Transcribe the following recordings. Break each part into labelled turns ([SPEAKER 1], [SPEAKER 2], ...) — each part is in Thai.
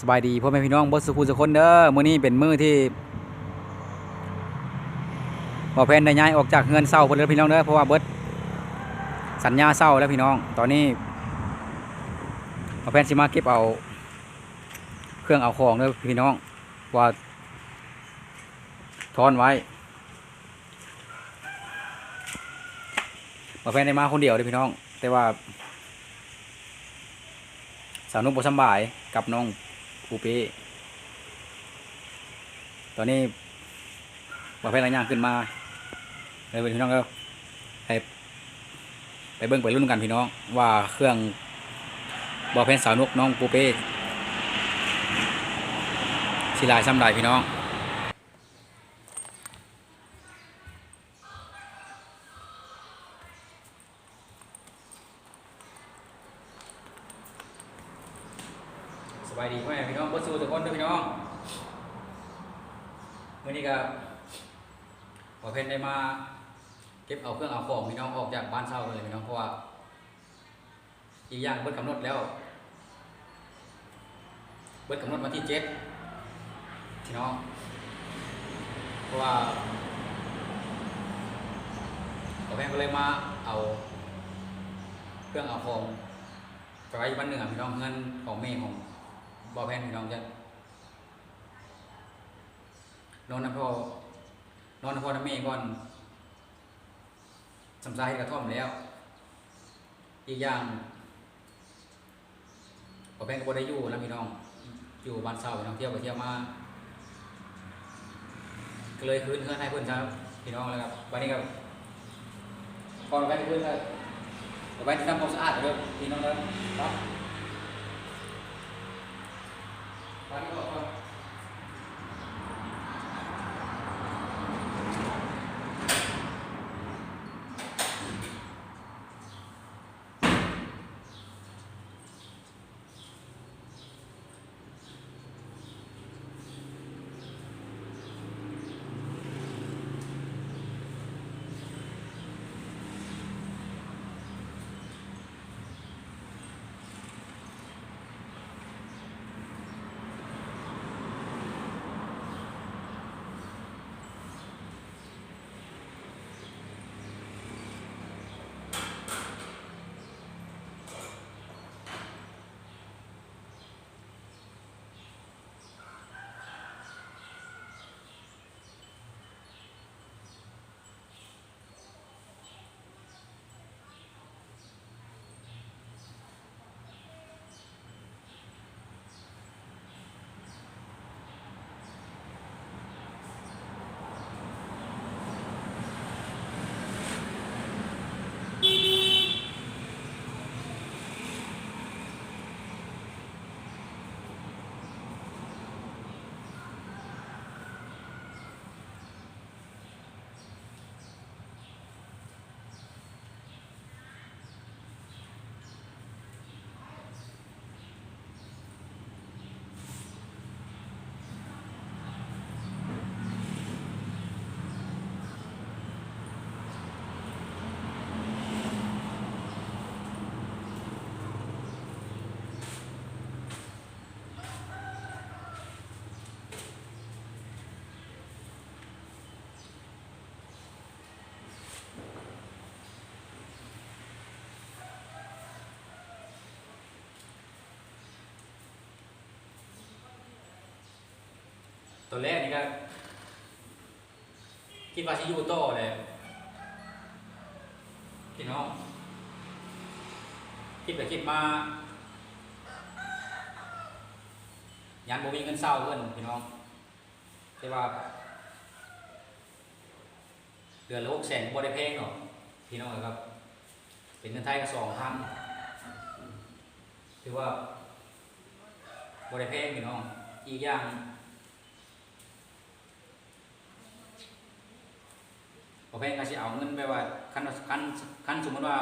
[SPEAKER 1] สบายดีพ่อแม่พี่น้องเบิร์สุขุสุคนเด้อมื้อนี้เป็นมื้อที่บ่อแพนได้ย้ายออกจากเฮือนเศร้าเพิ่นเด้อพี่น้องเด้อเพราะว่าเบิดสัญญาเศร้าแล้วพี่น้อง ตอนนี้บ่อแพนสิมาเก็บเอา เครื่องเอาของเด้อพี่น้องว่าทอนไว้บ่อแพนได้มาคนเดียวเด้อพี่น้อง แต่ว่าสาวนุ่มบ่สำบายกับน้อง ปูปีตอนนี้บ่าวแพทย์อะไรย่างขึ้นมาเลยพี่น้องก็ไปไปเบิ้งไปรุ่นกันพี่น้อง ว่าเครื่องบ่าวแพทย์สาวนุกน้องปูเป้สิลายซ้ำลายพี่น้อง สบาย ดีพ่อแม่พี่น้องบิดสู้ทุกคนด้วยพี่น้องมื่อนี้ก็พอเพนได้มาเก็บเอาเครื่องเอาของพี่น้องออกจากบ้านเช่าเลยพี่น้องเพราะว่าอีกอย่างเบิดกำหนดแล้ว เบิดกำหนดวันที่เจ็ดพี่น้องเพราะว่าพอเพนก็เลยมาเอาเครื่องเอาของไปไว้บ้านเหนือพี่น้องเงินของแม่ของ บอแพนพี่น้องจะนอนนะพ่อนอนนะพ่อนะแม่ก่อนสำสายกระท่อมแล้ว อีกอย่างบอแพนก็บ่ได้อยู่แล้วพี่น้อง อยู่บ้านเศร้าพี่น้องเที่ยวไปเที่ยวมาก็เลยคืนเพื่อนให้เพื่อนครับพี่น้องแล้วครับวันนี้ก็พอเราไปคืนก็เราไปที่ทำความสะอาดเลยพี่น้องแล้วครับ ไป ตัวแรกนี่ก็คิดว่าชิยูโต้เลยพี่น้องคิดไปคิดมายันบ่มีเงินเศร้าเพื่อนพี่น้องแต่ว่าเดือนละหกแสนบ่ได้แพงหรอกพี่น้องครับ เป็นเงินไทยก็สองพันถือว่าบ่ได้แพงพี่น้องอีกอย่าง พอแพงก็สิเอาเงินไปว่าคันคันคันสมมติว่า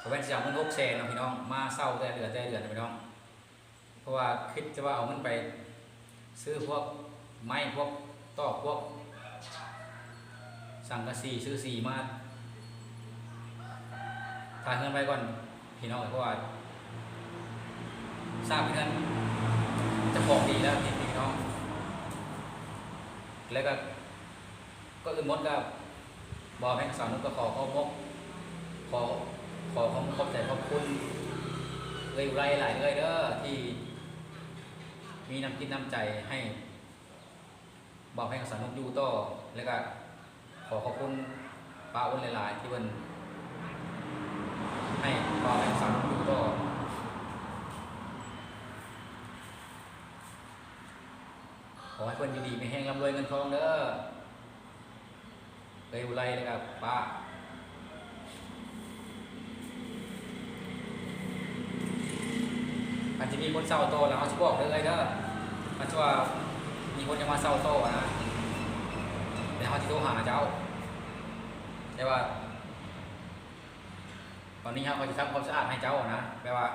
[SPEAKER 1] พอแพงสิเอาเงินหกแสนนะพี่น้อง มาเศร้าแต่เดือนแต่เดือนนะพี่น้อง เพราะว่าคิดจะว่าเอาเงินไป ซื้อพวกไม้พวกตอกพวก สังกะสีซื้อสีมาถ่ายเงินไปก่อนพี่น้องเพราะว่าทราบเพื่อนจะของดีแล้วพี่พี่น้อง แล้วก็ ก็อื่นหมดก็บอกให้สาวนุกก็ขอขอบกขอขอขอบขอบใจขอบคุณเลยอุไรหลายเลยเด้อที่ มีน้ำจิตน้ำใจให้ บอกให้สาวนุกอยู่ต่อแล้วก็ขอขอบคุณป้าอ้นหลาย ๆ ที่เพิ่นให้บอกให้สาวนุกอยู่ต่อขอให้เพิ่นอยู่ดีไม่แห้งร่ำรวยเงินทองเด้อ เลยอุไรเลยครับป้าอาจจะมีคนเศร้าโตแล้วเขาจะบอกเลยเด้อมันจะว่ามีคนจะมาเศร้าโตนะแต่เขาจะโทรหาเจ้าแต่ว่า ตอนนี้เขาจะทำความสะอาดให้เจ้านะแปลว่า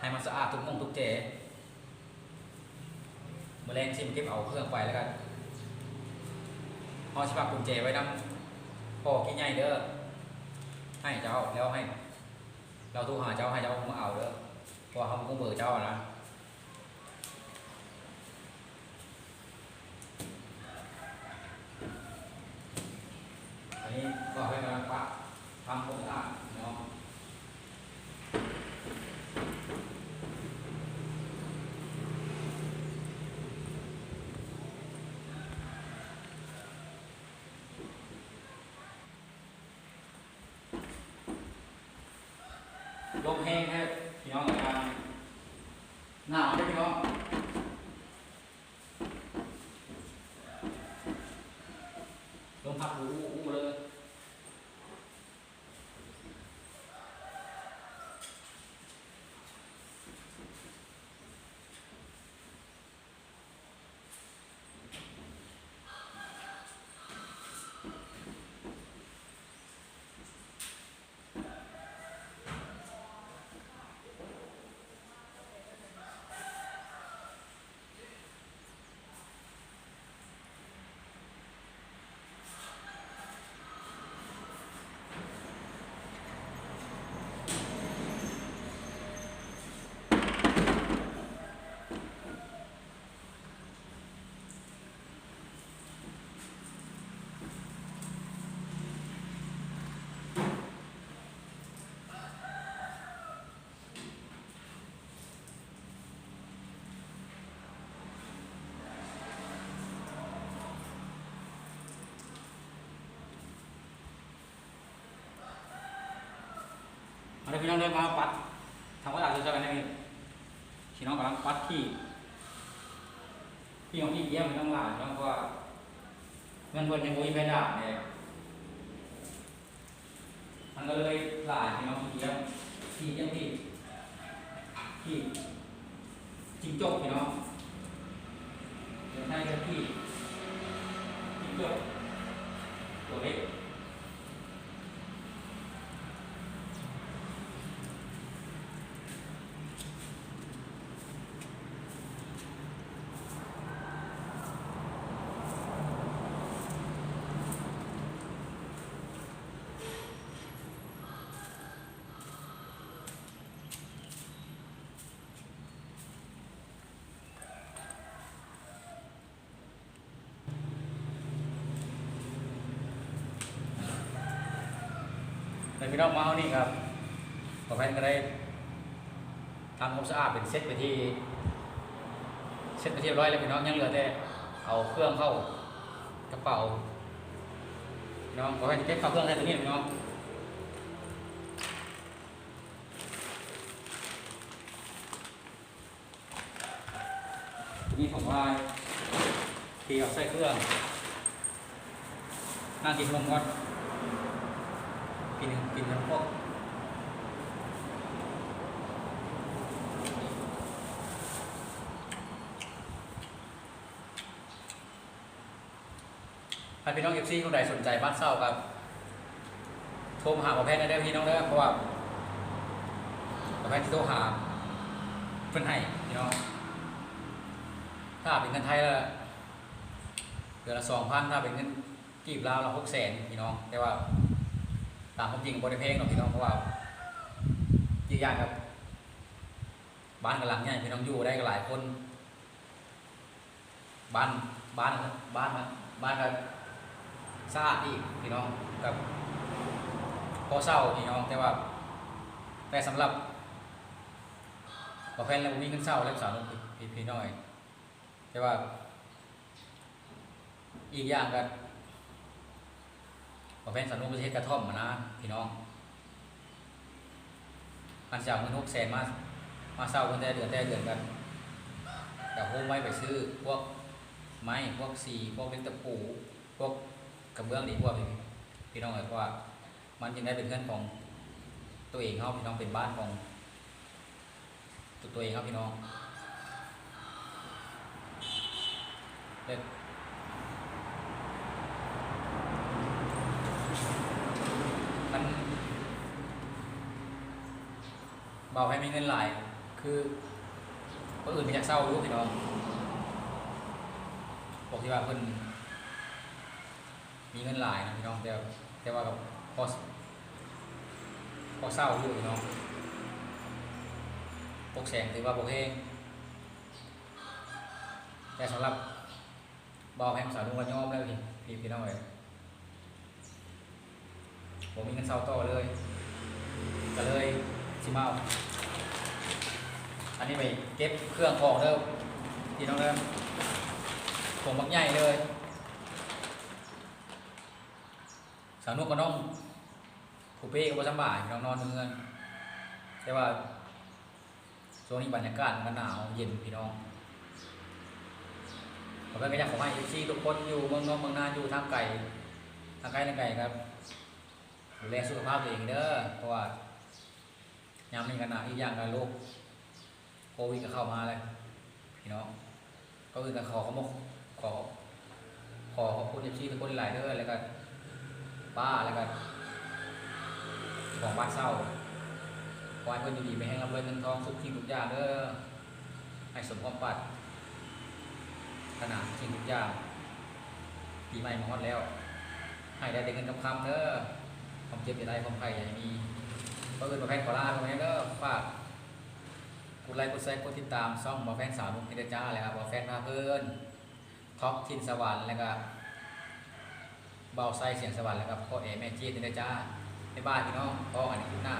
[SPEAKER 1] ให้มันสะอาดทุกมุมทุกเจมื่อแรงซิมเก็บเอาเครื่องไปแล้วกัน พอชิบะกุญแจไว้นำพ่อกี่ใหญ่เด้อให้เจ้าแล้วให้ เราโทรหาเจ้าให้เจ้ามาเอาเด้อเพราะว่าเขาคงเบอร์เจ้านะอันนี้ก็ให้กำลังปะทำความสะอาดเนาะ ลมแห้งครับพี่น้องครับหนาวได้อพี่น้อง พี่น้องเดินมาปัดทำกระดาษเจอกันได้ไหมพี่น้องกำลังปัดที่พี่ของพี่เยี่ยมพี่น้องหลานน้องเพราะว่าเงินเพิ่นยังบ่มีไปด่าเนี่ยมันก็เลยหลานพี่น้องพี่เยี่ยมพี่เยี่ยมพี่พี่จิงจกพี่น้องเดี๋ยวให้กันพี่จิงจก ในพี่น้องมาเอานี่ครับขอแพนก็ได้ทำความสะอาดเป็นเซ็ตไปที่เซ็ตไปที่เรียบร้อยแล้วพี่น้องยังเหลือแต่เอาเครื่องเข้ากระเป๋าพี่น้องขอแพนเก็บเข้าเครื่องได้ตรงนี้พี่น้องนี่ผมว่าที่เอาใส่เครื่องน่ากินนมก่อน กินน้ำพวกถ้าพี่น้องเอฟซีคนใดสนใจบ้านเศร้าครับโทรมาหาหมอแพทย์ได้เด้อพี่น้องเด้อเพราะว่าหมอแพทย์ที่โทรหาเพื่อนให้พี่น้องถ้าเป็นเงินไทยแล้วเดือนละสองพันถ้าเป็นเงินกีบลาวละหกแสนพี่น้องแต่ว่า ตามความจริงบริเพลงหรอกพี่น้องเพราะว่ายือีกอย่างครับ บ้านกับหลังใหญ่ยพี่น้องอยู่ได้กับหลายคน บ้านบ้านบ้านบ้านกับสะอาดอีกพี่น้องกับพอเศร้าพี่น้องแต่ว่า แต่สำหรับพอแฟนแล้วบ่มีเงินเศร้าแล้วสาวน้องพี่พี่น้อย แต่ว่า อีกอย่างกั นพอแฟนสาวน้องประเทศกระท่อมมานะพี่น้องอันจากเงินหกแสนมามาเศร้ากันแต่เดือนแต่เดือนกันแต่โฮมไว้ไปซื้อพวกไม้พวกสีพวกเล็กตะปูพวกกระเบื้องดีกว่พี่พี่น้องเอ๋ยเพราะว่า มันยังได้เป็นเพื่อนของตัวเองเขาพี่น้องเป็นบ้านของตัวตัวเองครับพี่น้องเด็กมัน เบาให้มีเงินไหลคือคนอื่นมันอยากเศร้ารู้พี่น้องบอกที่ว่าเพิ่นมีเงินหลายนะพี่น้องแต่แต่ว่ากับพอพอเศร้าอยู่พี่น้องปกแสงถือว่าปกเฮงแต่สำหรับเบาแพงสาวลุงกันยอมแล้วพี่พี่พี่น้องเลยผมมีเงินเศร้าต่อเลย ก็เลยสิมาเอา อันนี้ไปเก็บเครื่องของเด้อพี่น้องเด้อผมบักใหญ่เลย สาวนุกกับน้องผู้เป้ก็บ่สำบายพี่น้องนอนเมืองแต่ว่าช่วงนี้บรรยากาศมันหนาวเย็นพี่น้องผมก็อยากขอให้ซีทุกคนอยู่เมืองนอกเมืองนาอยู่ทางไกลทางไกลทางไกลครับดูแลสุขภาพตัวเองเด้อเพราะว่ายามนี้กันนะอีกอย่างกันโรค โควิดก็เข้ามาเลยพี่น้องก็คือการขอเขาบอกขอ ขอขอบคุณเอฟซีทุกคนหลายเด้อแล้วก็ป้าแล้วก็ของบ้านเศร้าขอให้เพื่อนดีๆไปให้รับเงินเงินทองสุขสิ่งทุกอย่างเด้อให้สมความปรารถขนาดสิ่งทุกอย่างปีใหม่มาฮอดแล้ว ให้ได้เงินคำคำเด้อความเจ็บอย่าได้ความไข่อย่มีก็คือมาแฟนขอลาตรงนี้ก็ฝาก กดไลค์กดแชร์กดติดตามช่องบอแฟนสาวนุกพิเดจ้าเลยครับบอแฟนพาเพื่อนท็อปทินสวรรค์แล้วก็เบาไซเสียงสวรรค์แล้วก็พ่อเอแม่จีนพิเดจ้าในบ้านพี่น้องพ่ออันนี้อยู่หน้า